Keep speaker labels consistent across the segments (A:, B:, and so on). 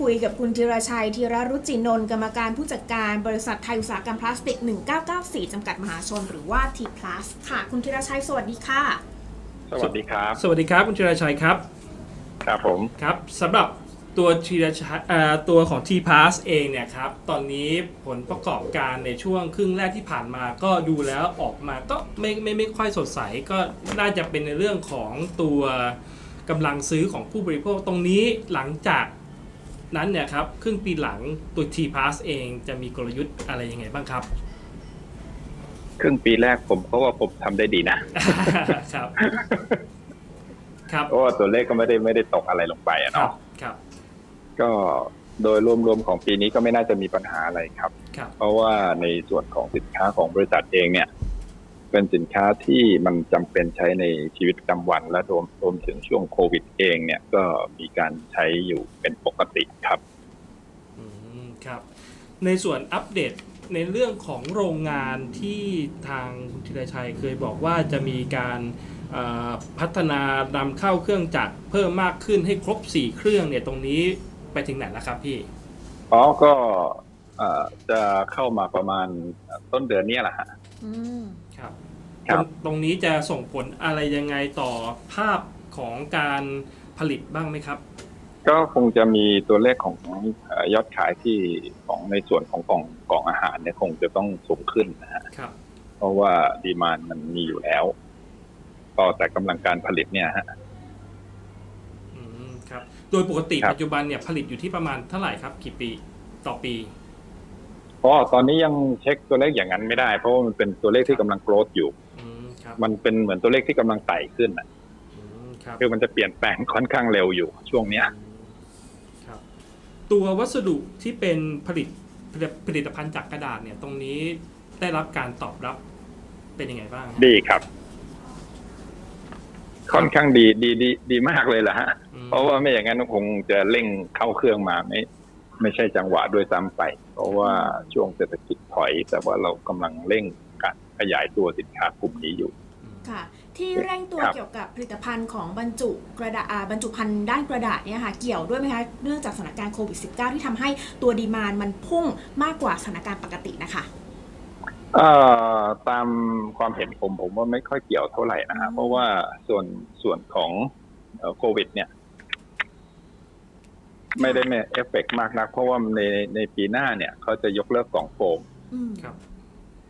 A: คุยกับคุณธีรชัยธีรรุจินนท์กรรมการผู้จัดการบริษัทไทยอุตสาหกรรมพลาสติก 1994 จำกัดมหาชนหรือว่า T Plus ค่ะ คุณธีรชัยสวัสดีค่ะ
B: สวัสดีครับ
C: สวัสดีครับคุณธีรชัยครับ
B: ครับผม
C: ครับสำหรับตัวธีรชัยเอ่อตัวของ T p a s เองเนี่ยครับ ตอนนี้ผลประกอบการในช่วงครึ่งแรกที่ผ่านมาก็ดูแล้วออกมาก็ไม่ไม่ไม่ค่อยสดใสก็น่าจะเป็นในเรื่องของตัวกำลังซื้อของผู้บริโภคตรงนี้หลังจาก นั้นเนี่ยครับครึ่งปีหลังตัว T p a s เองจะมีกลยุทธ์อะไรยังไงบ้างครับ
B: ครึ่งปีแรกผมเพราะว่าผมทำได้ดีนะ
C: ครับ ครับ
B: เพราะว่าตัวเลขก็ไม่ได้ไม่ได้ตกอะไรลงไปอะ
C: ครับ
B: เนาะ
C: ครับ
B: ก็โดยรวมๆของปีนี้ก็ไม่น่าจะมีปัญหาอะไรครับ
C: ครับ
B: เพราะว่าในส่วนของสินค้าของบริษัทเองเนี่ย เป็นสินค้าที่มันจำเป็นใช้ในชีวิตประจำวันและรวมรวมถึงช่วงโควิดเองเนี่ยก็มีการใช้อยู่เป็นปกติครับ
C: อืมครับ ในส่วนอัปเดตในเรื่องของโรงงานที่ทางคุณธีรชัยเคยบอกว่าจะมีการเอ่อพัฒนานำเข้าเครื่องจักรเพิ่มมากขึ้นให้ครบ 4 เครื่องเนี่ยตรงนี้ไปถึงไหนแล้วครับพี่
B: อ๋อก็เอ่อจะเข้ามาประมาณต้นเดือนเนี้แหละฮะ
A: อืม
C: ครับ
B: ครับ
C: ตรงตรงนี้จะส่งผลอะไรยังไงต่อภาพของการผลิตบ้างไหมครับ
B: ก็คงจะมีตัวเลขของเอ่อยอดขายที่ของในส่วนของกล่องกล่องอาหารเนี่ยคงจะต้องสูงขึ้นนะฮะ
C: ครับ
B: เพราะว่าดีมานมันมีอยู่แล้ว ต่อแต่กำลังการผลิตเนี่ยฮะ
C: อืมครับ โดยปกติ
B: ครับ
C: ปัจจุบันเนี่ยผลิตอยู่ที่ประมาณเท่าไหร่ครับ กี่ปีต่อปี
B: เพราะตอนนี้ยังเช็คตัวเลขอย่างนั้นไม่ได้ เพราะว่ามันเป็นตัวเลขที่กำลังโกรธอยู่
C: อืมครับ
B: มันเป็นเหมือนตัวเลขที่กำลังไต่ขึ้นน่ะ
C: อืมครับ
B: คือมันจะเปลี่ยนแปลงค่อนข้างเร็วอยู่ช่วงเนี้ย
C: ครับ ตัววัสดุที่เป็นผลิตผลิตผลิตภัณฑ์จากกระดาษเนี่ยตรงนี้ได้รับการตอบรับเป็นยังไงบ้างฮะ
B: ดีครับ ค่อนข้างดีดีดีดีมากเลยแหละฮะ
C: อืม
B: เพราะว่าไม่อย่างนั้นคงจะเร่งเข้าเครื่องมาไม่ ไม่ใช่จังหวะด้วยซ้ำไป เพราะว่าช่วงเศรษฐกิจถอย แต่ว่าเรากำลังเร่งการขยายตัวสินค้ากลุ่มนี้อยู่
A: ค่ะ ที่เร่งตัว
B: ครับ
A: เกี่ยวกับผลิตภัณฑ์ของบรรจุกระดาษอ่าบรรจุภัณฑ์ด้านกระดาษเนี่ยค่ะเกี่ยวด้วยไหมคะเนื่องจากสถานการณ์โควิด -19 ที่ทำให้ตัวดีมานมันพุ่งมากกว่าสถานการณ์ปกตินะคะ
B: เอ่อตามความเห็นผมผมว่าไม่ค่อยเกี่ยวเท่าไหร่นะฮะ
A: อืม
B: เพราะว่าส่วนส่วนของเอ่อโควิด เนี่ย ไม่ได้ไม่เอฟเฟกต์มากนัก เพราะว่าในในปีหน้าเนี่ยเขาจะยกเลิกกล่องโฟม
A: อืม
C: ครับ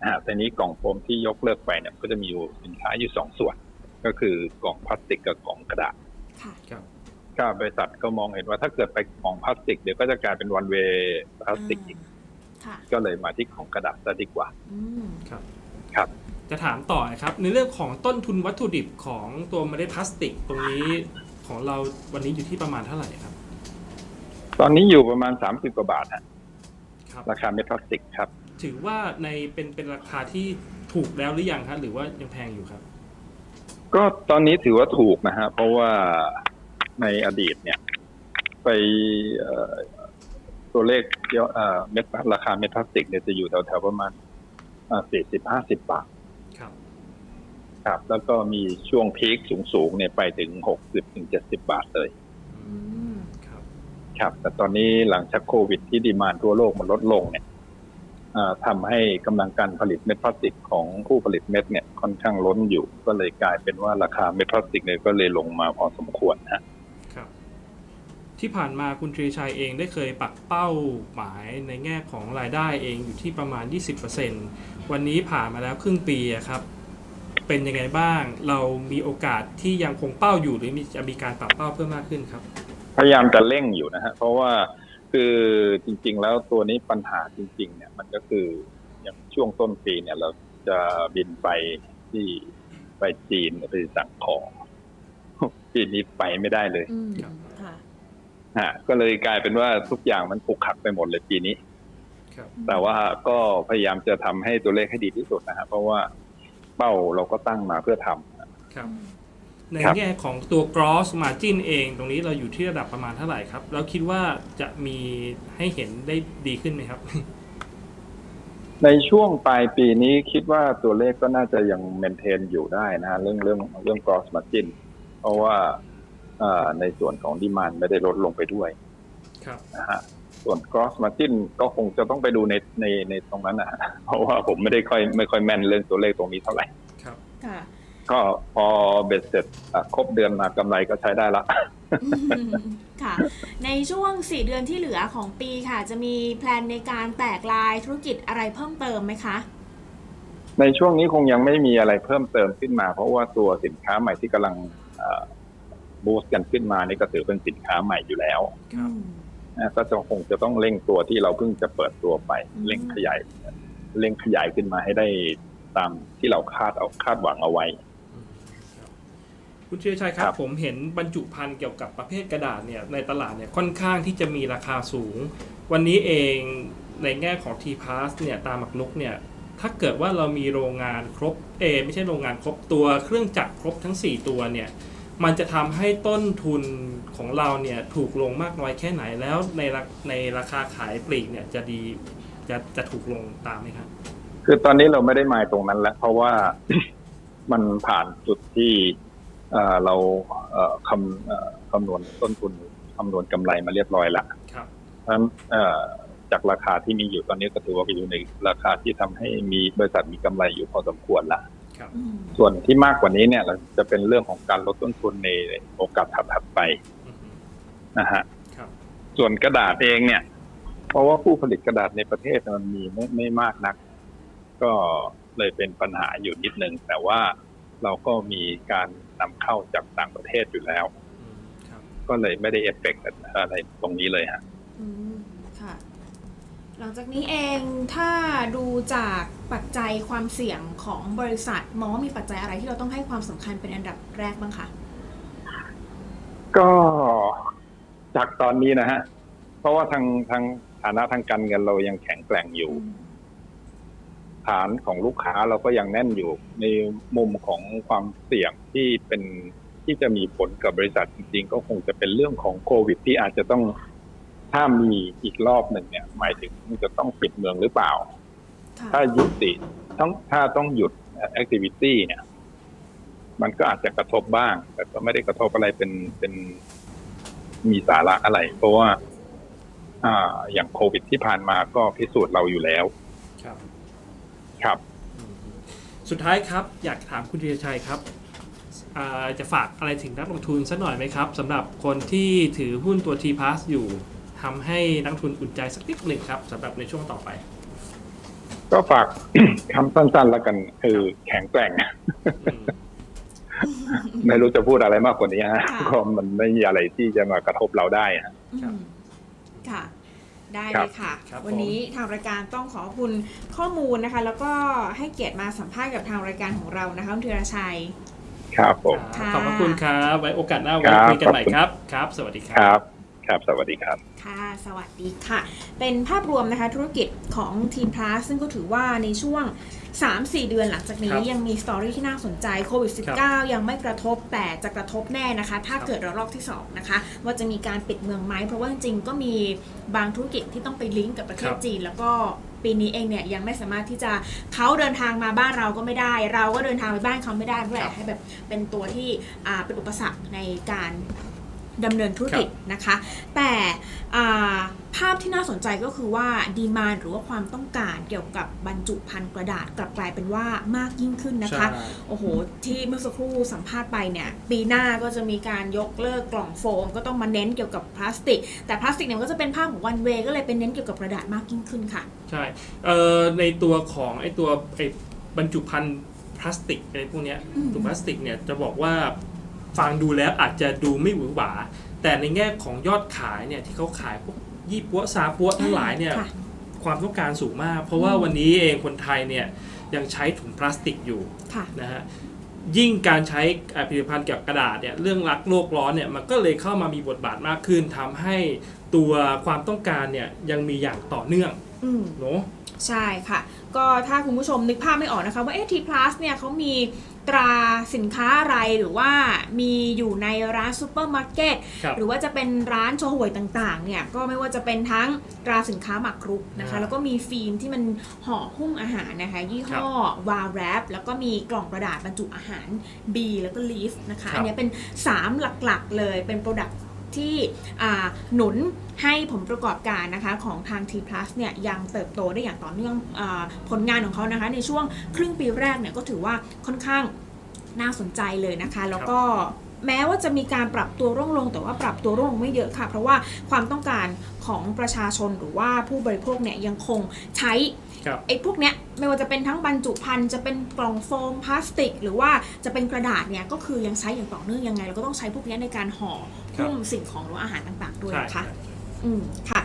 B: นะฮะแต่นี้กล่องโฟมที่ยกเลิกไปเนี่ยก็จะมีอยู่สินค้าอยู่สองส่วน ก็คือกล่องพลาสติกกับกล่องกระดาษ
A: ค่ะ
C: ครับ
B: ก็บริษัทก็มองเห็นว่าถ้าเกิดไปกล่องพลาสติกเดี๋ยวก็จะกลายเป็นวันเวพลาสติกอีก
A: ค่ะ
B: ก็เลยมาที่ของกระดาษซะดีกว่า
A: อืม
C: ครับ
B: ครับ
C: จะถามต่อนะครับในเรื่องของต้นทุนวัตถุดิบของตัวเมล็ดพลาสติก ตรงนี้ของเราวันนี้อยู่ที่ประมาณเท่าไหร่ครับ
B: ตอนนี้อยู่ประมาณ30กว่าบาทฮะ
C: ครับ
B: ราคาเม็ดพลาสติกครับ
C: ถือว่าในเป็นเป็นราคาที่ถูกแล้วหรือยังครับหรือว่ายังแพงอยู่ครับ
B: ก็ตอนนี้ถือว่าถูกนะฮะเพราะว่าในอดีตเนี่ย ไปเอ่อตัวเลขเยอะเอ่อเม็ดราคาเม็ดพลาสติกเนี่ยจะอยู่แถวๆประมาณสี่สิบห้าสิบบาท
C: ครับ
B: ครับ แล้วก็มีช่วงพีคสูงๆเนี่ยไปถึงหกสิบถึงเจ็ดสิบาทเลย
C: อืมครับ
B: ครับ แต่ตอนนี้หลังจากโควิดที่ดีมานทั่วโลกมันลดลงเนี่ยอ่าทำให้กำลังการผลิตเม็ดพลาสติกของผู้ผลิตเม็ดเนี่ยค่อนข้างล้นอยู่ ก็เลยกลายเป็นว่าราคาเม็ดพลาสติกเนี่ยก็เลยลงมาพอสมควรนะ
C: ครับ ที่ผ่านมาคุณตรีชัยเองได้เคยปักเป้าหมายในแง่ของรายได้เองอยู่ที่ประมาณ 20%วันนี้ผ่านมาแล้วครึ่งปีครับ เป็นยังไงบ้างเรามีโอกาสที่ยังคงเป้าอยู่หรือจะมีการปรับเป้าเพิ่มมากขึ้นครับ
B: ยายามจะเร่งอยู่นะฮะเพราะว่าคือจริง ๆ แล้วตัวนี้ปัญหาจริง ๆ เนี่ย มันก็คืออย่างช่วงต้นปีเนี่ย เราจะบินไปที่ไปจีนไปสั่งของปีนี้ไปไม่ได้เลย
A: อืม
C: ครับ
A: ค่ะ
B: ฮะก็เลยกลายเป็นว่าทุกอย่างมันผูกขัดไปหมดเลยปีนี้
C: ครับ
B: แต่ว่าก็พยายามจะทำให้ตัวเลขให้ดีที่สุดนะฮะเพราะว่าเป้าเราก็ตั้งมาเพื่อทำ
C: ครับ ใน
B: ครับ
C: แง่ของตัว gross margin เองตรงนี้เราอยู่ที่ระดับประมาณเท่าไหร่ครับ แล้วคิดว่าจะมีให้เห็นได้ดีขึ้นไหมครับ
B: ในช่วงปลายปีนี้คิดว่าตัวเลขก็น่าจะยังเมนเทนอยู่ได้นะฮะเรื่องเรื่องเรื่อง gross margin เพราะว่าเอ่อในส่วนของดีมานไม่ได้ลดลงไปด้วย
C: ครับ
B: นะฮะส่วน cross margin ก็คงจะต้องไปดูในในในตรงนั้นนะฮะเพราะว่าผมไม่ได้ค่อยไม่ค่อยแม่นเรื่องตัวเลขตรงนี้เท่าไหร่
C: ครับ
A: ค่ะ
B: ก็พอเบ็ดเสร็จอะครบเดือนมากำไรก็ใช้ได้ละ
A: ค่ะ ในช่วง 4 เดือนที่เหลือของปีค่ะ จะมีแพลนในการแตกลายธุรกิจอะไรเพิ่มเติมไหมคะ
B: ในช่วงนี้คงยังไม่มีอะไรเพิ่มเติมขึ้นมา เพราะว่าตัวสินค้าใหม่ที่กำลังบูสต์กันขึ้นมานี่ก็ถือเป็นสินค้าใหม่อยู่แล้ว
C: ครับ
A: อืม
B: นะก็จะคงจะต้องเร่งตัวที่เราเพิ่งจะเปิดตัวไป
A: อืม
B: เร่งขยายเร่งขยายขึ้นมาให้ได้ตามที่เราคาดเอาคาดหวังเอาไว้
C: คุณเชียร์ชัยครั
B: ครับบ
C: ผมเห็นบรรจุภัณฑ์เกี่ยวกับประเภทกระดาษเนี่ยในตลาดเนี่ยค่อนข้างที่จะมีราคาสูง วันนี้เองในแง่ของ t p a s เนี่ยตามหมักลุกเนี่ยถ้าเกิดว่าเรามีโรงงานครบเออไม่ใช่โรงงานครบตัวเครื่องจักรครบทั้ง 4 ตัวเนี่ยมันจะทำให้ต้นทุนของเราเนี่ยถูกลงมากน้อยแค่ไหนแล้วในราในราคาขายปลีกเนี่ยจะดีจะจะถูกลงตามไหมครับ
B: คือตอนนี้เราไม่ได้หมายตรงนั้นแล้ว เพราะว่ามันผ่านจุดที่ เอ่อเราเอ่อคำเอ่อคำนวณต้นทุนคำนวณกำไรมาเรียบร้อยแล้ว
C: ครับ
B: เพราะฉะนั้นเอ่อจากราคาที่มีอยู่ตอนนี้ก็ถือว่าอยู่ในราคาที่ทำให้มีบริษัทมีกำไรอยู่พอสมควรละ
C: ครับ
A: อืม
B: ส่วนที่มากกว่านี้เนี่ยเราจะเป็นเรื่องของการลดต้นทุนในโอกาสถัดๆไป
C: อือฮึ
B: นะฮะ
C: ครับ
B: ส่วนกระดาษเองเนี่ย เพราะว่าผู้ผลิตกระดาษในประเทศมันมีไม่ไม่มากนัก ก็เลยเป็นปัญหาอยู่นิดนึงแต่ว่า เราก็มีการนำเข้าจากต่างประเทศอยู่แล้ว
C: อืมครับ
B: ก็เลยไม่ได้เอฟเฟกต์อะไรตรงนี้เลยฮะ
A: อืมค่ะ หลังจากนี้เองถ้าดูจากปัจจัยความเสี่ยงของบริษัทมองว่ามีปัจจัยอะไรที่เราต้องให้ความสำคัญเป็นอันดับแรกบ้างคะ
B: ก็จากตอนนี้นะฮะ เพราะว่าทางทางฐานะทางการเงินเรายังแข็งแกร่งอยู่ ฐานของลูกค้าเราก็ยังแน่นอยู่ ในมุมของความเสี่ยงที่เป็นที่จะมีผลกับบริษัทจริงๆ ก็คงจะเป็นเรื่องของโควิด ที่อาจจะต้องถ้ามีอีกรอบหนึ่งเนี่ย หมายถึงจะต้องปิดเมืองหรือเปล่า
A: ค่ะ
B: ถ้ายุติต้องถ้าต้องหยุดแอคทิวิตี้เนี่ย มันก็อาจจะกระทบบ้าง แต่ก็ไม่ได้กระทบอะไรเป็นเป็นมีสาระอะไร เพราะว่า อ่าอย่างโควิดที่ผ่านมาก็พิสูจน์เราอยู่แล้ว
C: ครับ
B: ครับ
C: สุดท้ายครับอยากถามคุณธีรชัยครับอ่าจะฝากอะไรถึงนักลงทุนสักหน่อยไหมครับสำหรับคนที่ถือหุ้นตัว T p a s อยู่ทำให้นักลงทุนอุ่นใจสักนิดหนึ่งครับสำหรับในช่วงต่อไป
B: ก็ฝาก คำสั้นๆแล้วกันคือแข็งแกร่ง
C: อืม
B: ไม่รู้จะพูดอะไรมากกว่านี้ฮะ
A: ค่ะ
B: ก็มันไม่มีอะไรที่จะมากระทบเราได้ฮะ
A: อืมค่ะ ได้
B: ครั
A: เล
B: บ
A: ยค่ะ
C: ครับ
A: วันนี้ทางรายการต้องขอบคุณข้อมูลนะคะ แล้วก็ให้เกียรติมาสัมภาษณ์กับทางรายการของเรานะคะคุณธีรชัย
B: ครับผม
A: ค่ะ
C: ขอบพระคุณครับ ไว้โอกาสหน้า
B: ค
C: ไว้
B: รับ
C: คุยกันใหม่
B: ขอบคุณ
C: ครับ ครับ สวัสดีค
B: ครับ รับ ครับ สวัสดีครับ
A: ค่ะ สวัสดีค่ะ เป็นภาพรวมนะคะธุรกิจของ Team Plus ซึ่งก็ถือว่าในช่วง 3-4 เดือนหลังจากนี้
C: ครับ
A: ยังมีสตอรี่ที่น่าสนใจโควิด -19 ยังไม่กระทบแต่จะกระทบแน่นะคะ ถ้า
C: ครับ
A: เกิดระลอกที่ 2 นะคะ ว่าจะมีการปิดเมืองไหม เพราะว่าจริงๆก็มีบางธุรกิจที่ต้องไปลิงก์กับประเทศ
C: ครับ
A: จีน แล้วก็ปีนี้เองเนี่ยยังไม่สามารถที่จะเขาเดินทางมาบ้านเราก็ไม่ได้ เราก็เดินทางไปบ้านเขาไม่ได้ด้วยให้แบบเป็นตัวที่อ่าเป็นอุปสรรคในการ ดำเนินธุรกิจนะคะ แต่อ่าภาพที่น่าสนใจก็คือว่าดีมานหรือว่าความต้องการเกี่ยวกับบรรจุภัณฑ์กระดาษกลับกลายเป็นว่ามากยิ่งขึ้นนะคะ
C: ใช่
A: โอ้โห ที่เมื่อสักครู่สัมภาษณ์ไปเนี่ย ปีหน้าก็จะมีการยกเลิกกล่องโฟม ก็ต้องมาเน้นเกี่ยวกับพลาสติก แต่พลาสติกเนี่ยมันก็จะเป็นภาพของวันเวก็เลยเป็นเน้นเกี่ยวกับกระดาษมากยิ่งขึ้นค่ะ
C: ใช่เอ่อในตัวของไอ้ตัวไอ้บรรจุภัณฑ์พลาสติกอะไรพวกเนี้ย
A: อืม
C: ถุงพลาสติกเนี่ยจะบอกว่า ฟังดูแล้วอาจจะดูไม่หวือหวา แต่ในแง่ของยอดขายเนี่ยที่เขาขายพวกยี่ปัวซาปัวทั้งหลายเนี่ย
A: ค่ะ
C: ความต้องการสูงมาก เพราะว่า
A: อืม
C: วันนี้เองคนไทยเนี่ยยังใช้ถุงพลาสติกอยู่
A: ค่ะ
C: นะฮะยิ่งการใช้เอ่อผลิตภัณฑ์เกี่ยวกับกระดาษเนี่ยเรื่องรักโลกร้อนเนี่ยมันก็เลยเข้ามามีบทบาทมากขึ้นทำให้ ตัวความต้องการเนี่ยยังมีอย่างต่อเนื่อง
A: อืม
C: เนาะ
A: ใช่ค่ะ ก็ถ้าคุณผู้ชมนึกภาพไม่ออกนะคะว่าเอ๊ะทีพลัสเนี่ยเขามีตราสินค้าอะไรหรือว่ามีอยู่ในร้านซูเปอร์มาร์เก็ต
C: ครับ
A: หรือว่าจะเป็นร้านโชห่วยต่างๆเนี่ยก็ไม่ว่าจะเป็นทั้งตราสินค้าหมักรุกนะคะ
C: อ่า
A: แล้วก็มีฟิล์มที่มันห่อหุ้มอาหารนะคะ ยี่ห้อวาแรปแล้วก็มีกล่องกระดาษบรรจุอาหาร B แล้วก็ Leaf นะคะ
C: ครับ
A: อันเนี้ยเป็น 3 หลักๆเลยเป็นโปรดักต์ ที่หนุนให้ผลประกอบการนะคะของทาง T Plus เนี่ยยังเติบโตได้อย่างต่อเนื่องอผลงานของเขานะคะในช่วงครึ่งปีแรกเนี่ยก็ถือว่าค่อนข้างน่าสนใจเลยนะคะ แล้วก็ แม้ว่าจะมีการปรับตัวร่วงลง แต่ว่าปรับตัวร่วงลงไม่เยอะค่ะ เพราะว่าความต้องการของประชาชนหรือว่าผู้บริโภคเนี่ยยังคงใช้
C: ครับ
A: ไอ้พวกเนี้ยไม่ว่าจะเป็นทั้งบรรจุภัณฑ์จะเป็นกล่องโฟมพลาสติก หรือว่าจะเป็นกระดาษเนี่ยก็คือยังใช้อย่างต่อเนื่องยังไงเราก็ต้องใช้พวกเนี้ยในการห่อ
C: ครับ
A: หุ้มสิ่งของหรือว่าอาหารต่างๆด้วย
C: ใช่
A: นะคะ
C: ใช่
A: อืมค่ะ